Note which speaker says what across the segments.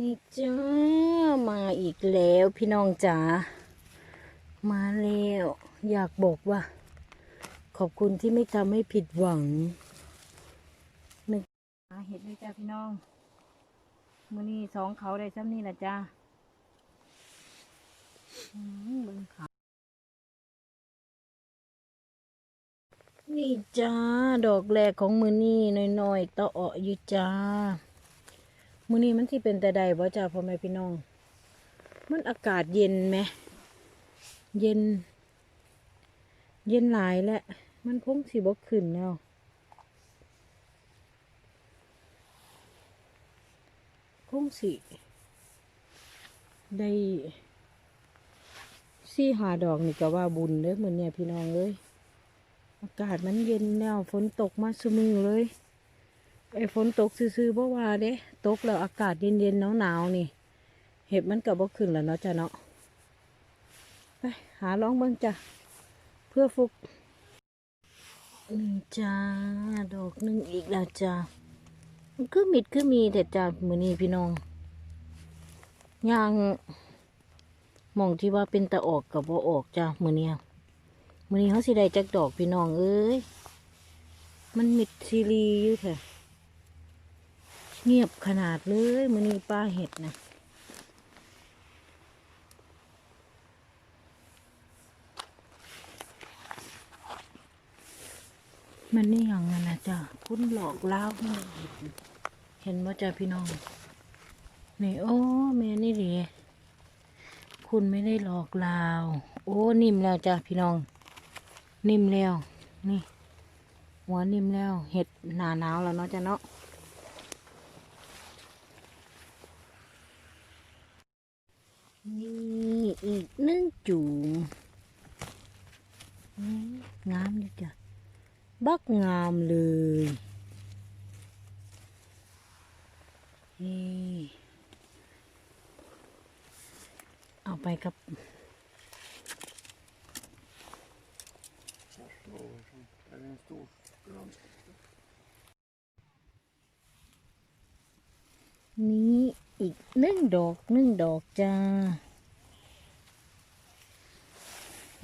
Speaker 1: นี่จ้ามาอีกแล้วพี่น้องจ๋ามาแล้ว อยากบอกว่า ขอบคุณที่ไม่ทำให้ผิดหวังนึกหาเห็ดเลยจ้าพี่น้องมือนี้สองเขาได้ซ้ำนี่ละจ้าอืมเบิ่งขานี่จ้า ดอกแรกของมือนี่น้อยๆตะเาะอยู่จ้า มื้อนี้มันที่เป็นแต่ใดบ่จ้าพ่อแม่พี่น้อง มันอากาศเย็นไหม เย็น เย็นหลายแหละมันคงสิบ่ขึ้นแล้วคงสิ ได้สี่หาดอกนี่ก็ว่าบุญเด้เหมือนเนี่ยพี่น้องเลย อากาศมันเย็นแล้วฝนตกมาสมือเลย ไอ้ฝนตกซื่อๆเพราะว่าเด้ตกแล้วอากาศเย็นๆหนาวๆนี่ เห็บมันกับบ่ขึ้นแล้วเนาะจ้ะเนาะไปหาลองเบิ่งจ้ะเพื่อฟุกนี่จ้าดอกหนึ่งอีกแล้วจ้ามันคือมิดคือมีแต่จ้ามือนี้พี่น้องย่างมองที่ว่าเป็นตะออกกับบ่ออกจ้ามือนี้มือนี้เขาสิได้จักดอกพี่น้องเอ้ยมันมิดซีรีอยู่แท้ เงียบขนาดเลยมือนี้ป้าเห็ดนะมันนี่อย่างนั้นนะจ้ะคุณหลอกเล่าเห็นเห็นว่าจ้ะพี่น้องนี่โอ้แม่นี่ดิคุณไม่ได้หลอกลาว โอ้นิ่มแล้วจ้ะพี่น้อง นิ่มแล้ว นี่ หัวนิ่มแล้ว เห็ดหนาหนาวแล้วเนาะจ้ะเนาะ นี่ อีกหนึ่งจูงนี่งามเลยจ้ะ บักงามเลยนี่เอาไปกับนี้อีกหนึ่งดอกหนึ่งดอกจ้า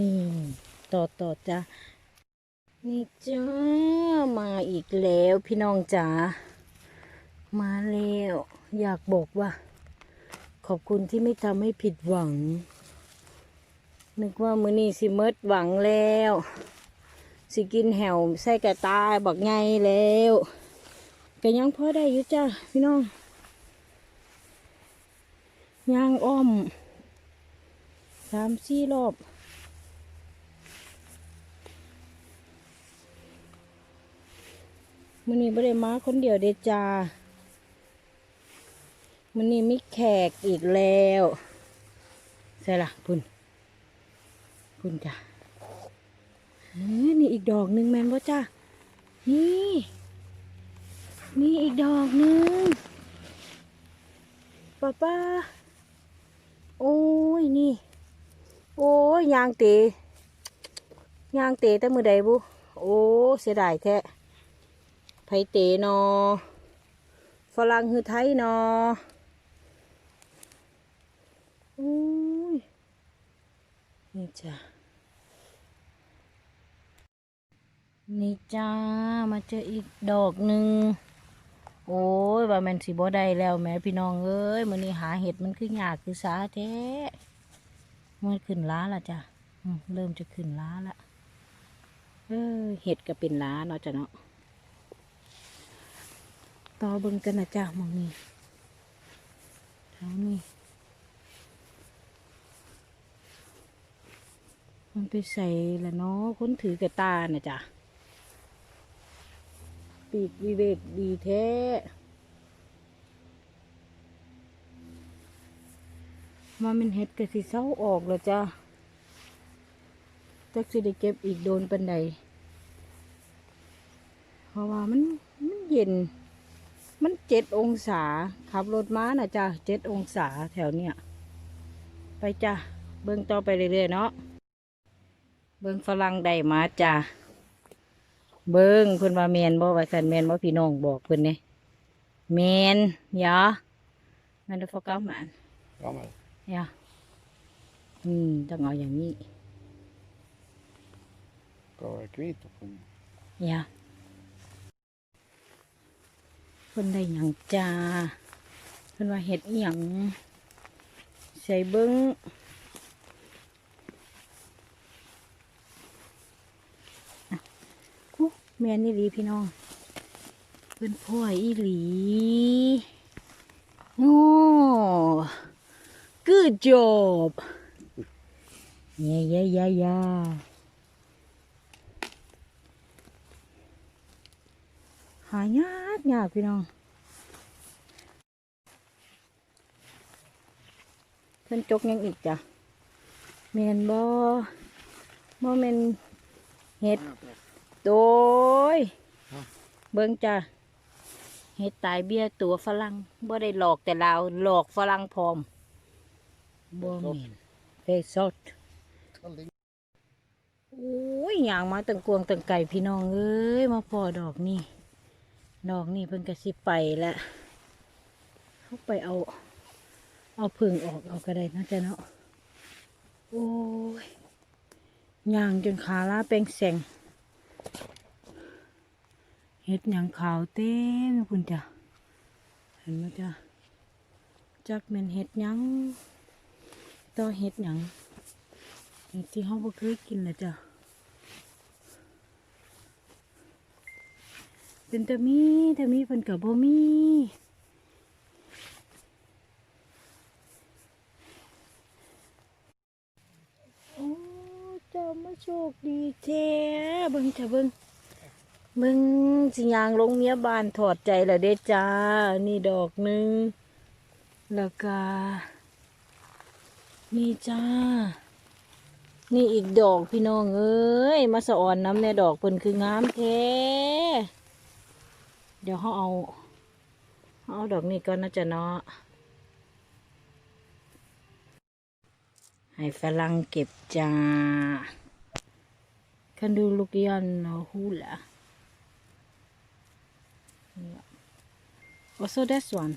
Speaker 1: นี่ต่อต่อจ้านี่จ้ามาอีกแล้วพี่น้องจ๋ามาแล้ว อยากบอกว่า ขอบคุณที่ไม่ทำให้ผิดหวัง นึกว่ามือนี้สิเมิดหวังแล้ว สิกินแหวใส่กระตายบักไงแล้วก็ยังพอได้อยู่จ้าพี่น้องย่างอ้อมสามสี่รอบ มันนี้ไม่ได้มาคนเดียวเดจามันนี้มีแขกอีกแล้วใช่ละพุ่น พุ่นจ้ะเอ้ยนี่อีกดอกหนึ่งแมนว่จ้านี่นี่อีกดอกหนึ่งป้าป้าโอ้ยนี่ โอ้ยยางเตะยางเตะแต่มือใดบุโอ้เสียดายแท้ ไผเตนอฝรั่งคือไทยนอโอ้ยนี่จ้ะนี่จ้า มาเจออีกดอกหนึ่งโอ้ยว่าแมันสิบ่ได้แล้วแม่พี่น้องเอ้ยมื้อนี้หาเห็ดมันคือยากคือสาแท้มันขึ้นล้าละจ้ะเริ่มจะขึ้นล้าละเออเห็ดก็เป็นล้าเนาะจ้ะเนาะ ต่อเบิ่งกันนะจ้ะหมองนี้ทางนี้มันไปใส่ละเนาะคนถือกระตาน่ะจ้ะปีกวิเวกดีแท้มาเป็นเห็ดกะสิเศร้าออกแล้วจ้าจักสิได้เก็บอีกโดนปันใดเพราะว่ามันมันเย็น มันเจ็ดองศา ขับรถม้าน่ะจ้าเจ็ดองศาแถวเนี้ยไปจ้าเบิ่งต่อไปเรื่อยๆเนาะเบิ่งฝรั่งได้มาจ้าเบิ้งเพิ่นว่าแมนบ่ว่าสันแมนบ่พี่น้องบอกเพิ่นเนี่ยแมนหยา Men du får gammel.
Speaker 2: Gammel.
Speaker 1: Ja. อืมต้องเอาอย่างนี้
Speaker 2: Skal være hvit og pung.
Speaker 1: อย่าเพิ่นได้หยังจ้าเพิ่นว่าเห็ดอหยังใส่เบิ้งอะอู้แม่นอี่หลีพี่น้องเพิ่นพ่อยอีหลีโอ้ good job เย้เย้เย้เย้ายากยากพี่น้องเพิ่นจกยังอีกจ้ะแมนบ่บ่แมนเห็ดโดยเบิ่งจ้ะเห็ดตายเบี้ยตัวฝรั่งบ่ได้หลอกแต่ลาวหลอกฝรั่งพร้อมบ่แม่นเฟซสดโอ้ยอย่างมาตั้งกวงตั้งไก่พี่น้องเอ้ยมาพอดอกนี่ ดอกนี่เพิ่นก็สิไปแล้วเขาไปเอา เอาผึ่งออกเอาก็ได้นะจ๊ะเนาะโอ้ยย่างจนขาล้าแปลงแสงเห็ดหยังขาวเต็มคุณจ้ะเห็นไหมจ้ะจักเม็นเห็ดหยังต่อเห็ดหยังเห็ดที่เขาบ่เคยกินนะจ้ะ เป็นตะมีตะมีเพิ่นกับบ่มีโอ้เจ้ามาโชคดีแท้เบิ่งจ้ะเบิ่งเบิ่งสิยางลงเมียบานถอดใจแล้วเด้จ้า นี่ดอกหนึ่งแล้วก็นี่จ้า นี่อีกดอกพี่น้องเอ้ย มาสะออนน้ำในดอกเพิ่นคืองามแท้ เดี๋ยวเขาเอาเขาเอาดอกนี้ก่อนนะจ๊ะเนาะให้ฝรั่งเก็บจ้า Kan du lukke igjen hullet? Ja. Og så this one.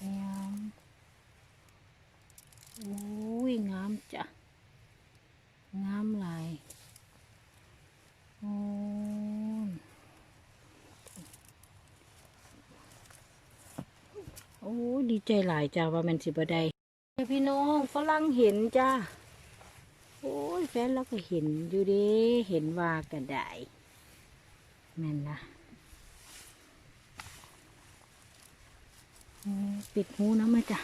Speaker 1: Ja. โอ้ยงามจ้ะงามหลายโอ้ โอ้ดีใจหลายจ้าว่ามันสิบได้พี่น้องฝรั่งเห็นจ้าโอ้ยแฟนเราก็เห็นอยู่ด้เห็นว่าก็ได้แม่นนะปิดหูนะมาจ้ะ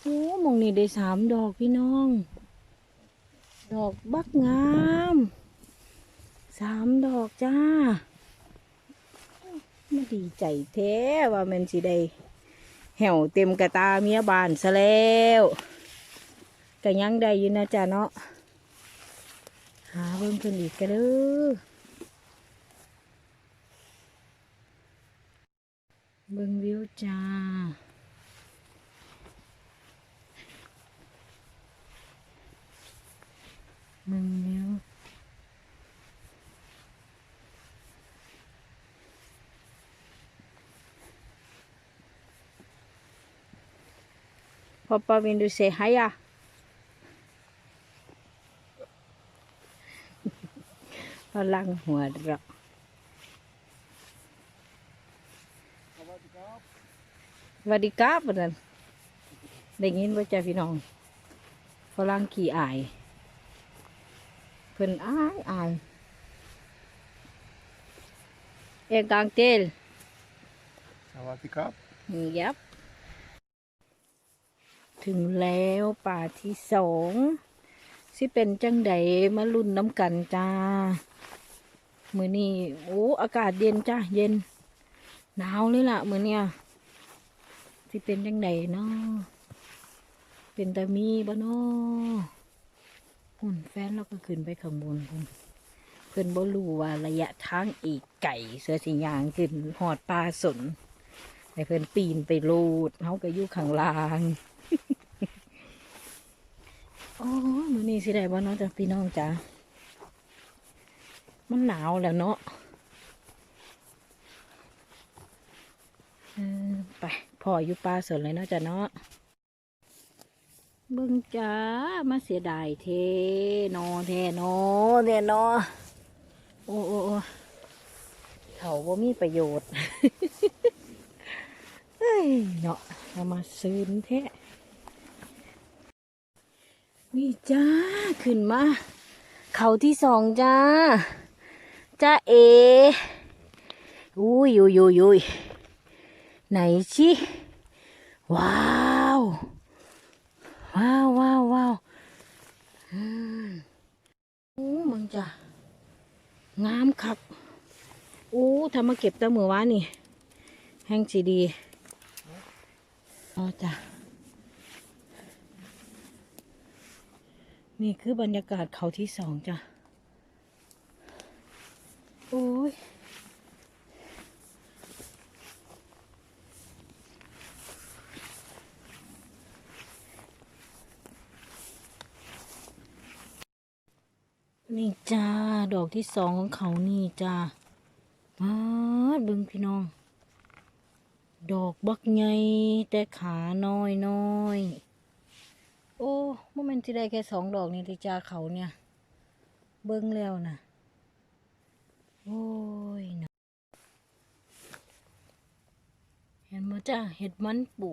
Speaker 1: โอ้มองนี่ได้สามดอกพี่น้อง ดอกบักงามสามดอกจ้า ม่ดีใจแท้ว่ามันสิได้แหวเต็มกระตาเมียบานซะแล้วก็ยังได้อยู่นะจ๊ะเนาะหาเบิ่งเพิ่นอีกก็เด้อเบิ่งวิวจ้าเบิ่งวิว Papa, vill du säga heja? Walang หัวเราะสวัสดีครับวันนั้นได้ยินว่าจ้าพี่ ถึงแล้วป่าที่สองสิเป็นจังใดมาลุ่นน้ำกันจ้า มือนี้โอ้อากาศเย็นจ้าเย็น หนาวเลยล่ะ มือเนี้ยสิเป็นจังใดเนาะเป็นตามีบ่เนาะหุ่นแฟนเราก็ขึ้นไปข้างบนพุ่นเพิ่อนบ่รู้ว่าระยะทางอีกไก่เสือสิยางขึ้นหอดปลาสนให้เพื่อนปีนไปลูดเขาก็อยู่ข้างล่าง โอ้มือนี้สิได้บ่เนาะจ้ะพี่น้องจ้ะมันหนาวแล้วเนาะไปพออยู่ปลาสนเลยเนาะจ้ะเนาะเบิ่งจ้ามาเสียดายเทนอเทนอเทนอโอ้โอ้เขาว่ามีประโยชน์เฮ้ยเนาะเรามาซื้อแท้ นี่จ้า ขึ้นมา เขาที่สองจ้า จ้าเอ อุ้ยอุ้ยอุ้ยอุ้ยไหนชิว้าว ว้าวว้าวว้าวอืมโอ้มึงจ้ะงามคักโอ้ทำมาเก็บตั้งมือวานนี่ แห้งสีดีอ๋อจ้ะ นี่คือบรรยากาศเขาที่สองจ้ะ โอ้ย นี่จ้า ดอกที่สองของเขานี่จ้ามาดเบิ่งพี่น้อง ดอกบักใหญ่แต่ขาน้อยน้อย โอ้โมเมนที่ได้แค่สองดอกนี่ที่จ้าเขาเนี่ย เบิ่งแล้วนะโอ้ยนะเห็นมาจ้าเห็ดมันปู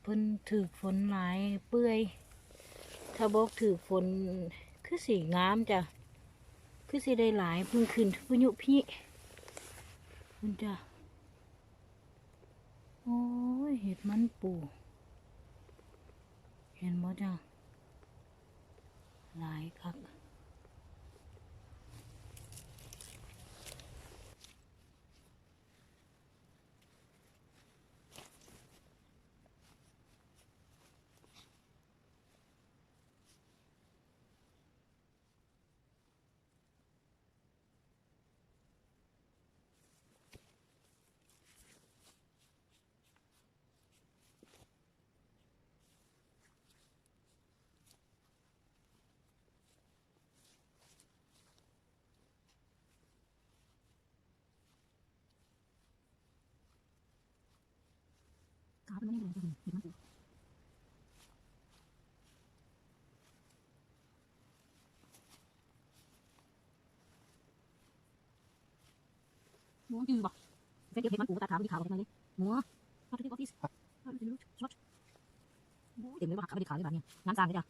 Speaker 1: เพิ่นถือฝนหลายเปื่อย ถ้าบอกถือฝนคือสีงามจ้ะคือสีได้หลายเพึ่งขึ้นพายุพี่มันจ้ะโอ้ยเห็ดมันปู เห็นบ่จ้าหลายคัก กาเป็นยังไงจะเห็ดมันปูหมูจืดบ่เฟซเก็บเห็ดมันปูตาขาวที่ขาวเป็นไงดิหมูมาที่ออฟฟิศมาที่รู้ช็อตเต็มเลยว่าหักไม่ได้ขาวเลยแบบนี้งานสร้างเลยจ้ะ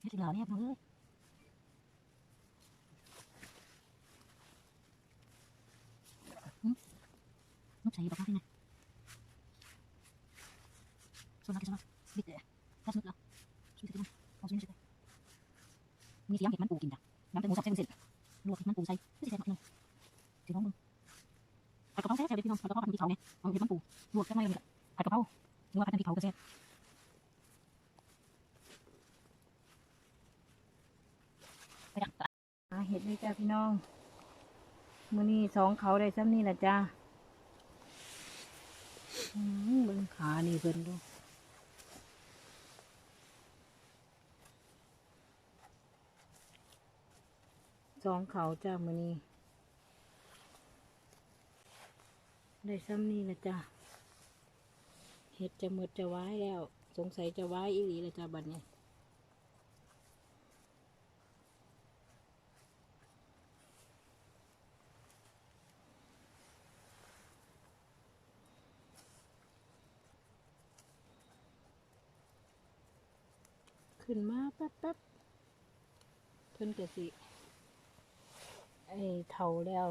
Speaker 1: เฮ็ดถึงแล้วเนี่ยพี่น้องเอ้ยนกใส่บอน ส่วนมากจะสมัครบิดเลยถ้าสนุกแล้วช่วยกันเอาช่วยกันมีเสียงเห็ดมันปูกินจ้ะน้ำเป็นหมูสับเส้นเส้นลวกเห็ดมันปูใส่ไม่ใช่แซ่บหรอกพี่น้องถือน้องมึงผัดกะเพราแซ่บเลยพี่น้องผัดกะเพราผัดพริกเขาเนี่ยเอาเห็ดมันปูลวกแค่ไม่เลยผัดกะเพราหรือว่าผัดพริกเขาก็แซ่บไปจ้ะเห็ดเลยจ้าพี่น้องมื้อนี้สองเขาได้ซ้ำนี่แหละจ้า เบิ่งขานี่เพิ่นดูสองเขาจ้ามือนี้ได้ซ้ำนี่นะจ้าเห็ดจะหมดจะไว้แล้ว สงสัยจะไว้อีหลีละจ้าบัดนี้ ขึ้นมาแป๊บแป๊บเพิ่นก็สิไอเท่าแล้ว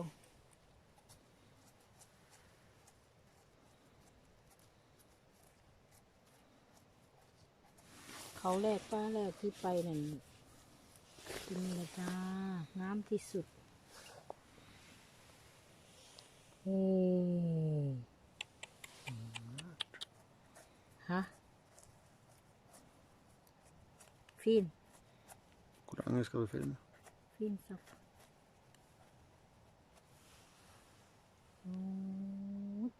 Speaker 1: เขาแรกป้าแรกที่ไปนั่นเป็นนี่ละจ้างามที่สุดนี่ฮ Fin.
Speaker 2: Hvor lenge skal du filme?
Speaker 1: Fin sopp. Mm.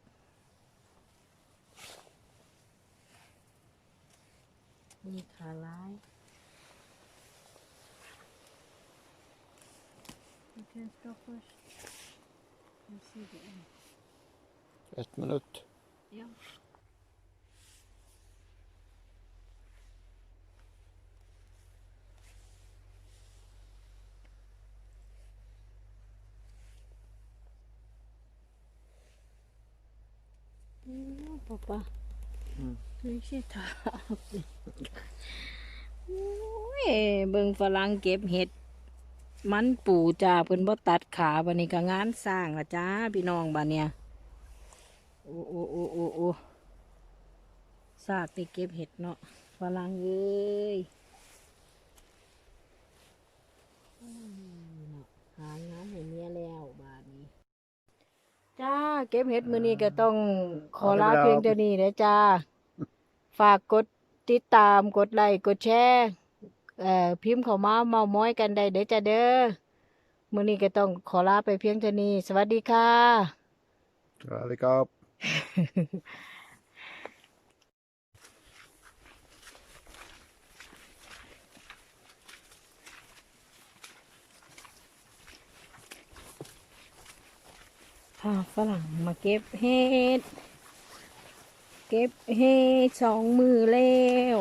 Speaker 1: Ni kalai. You kan stop us.
Speaker 2: Et minutt.
Speaker 1: Ja. Mm, Pappa.
Speaker 2: Mm.
Speaker 1: ไม่ใช่ทาบเลยโอ้ยเบิ่งฝรั่งเก็บเห็ด มันปูจ้าเพิ่นบ่ตัดขาบัดนี้ก็งานสร้างละจ้าพี่น้องบัดเนี่ยโอ้โอ้โอ้โอ้โอ้ซากไปเก็บเห็ดเนาะฝรั่งเอ้ยอืมเนาะหางานให้เมียแล้วบาดนี้ จ้า เก็บเห็ดมื้อนี้ก็ต้องขอลาเพียงเท่านี้นะจ้า ฝากกดติดตามกดไลค์กดแชร์เอ่อพิมพ์เข้ามาเมาม้อยกันได้เด้อจ้าเด้อมื้อนี้ก็ต้องขอลาไปเพียงเท่านี้ สวัสดีค่ะ
Speaker 2: Radikap.
Speaker 1: พาฝรั่งมาเก็บเห็ด เก็บเห็ดสองมือแล้ว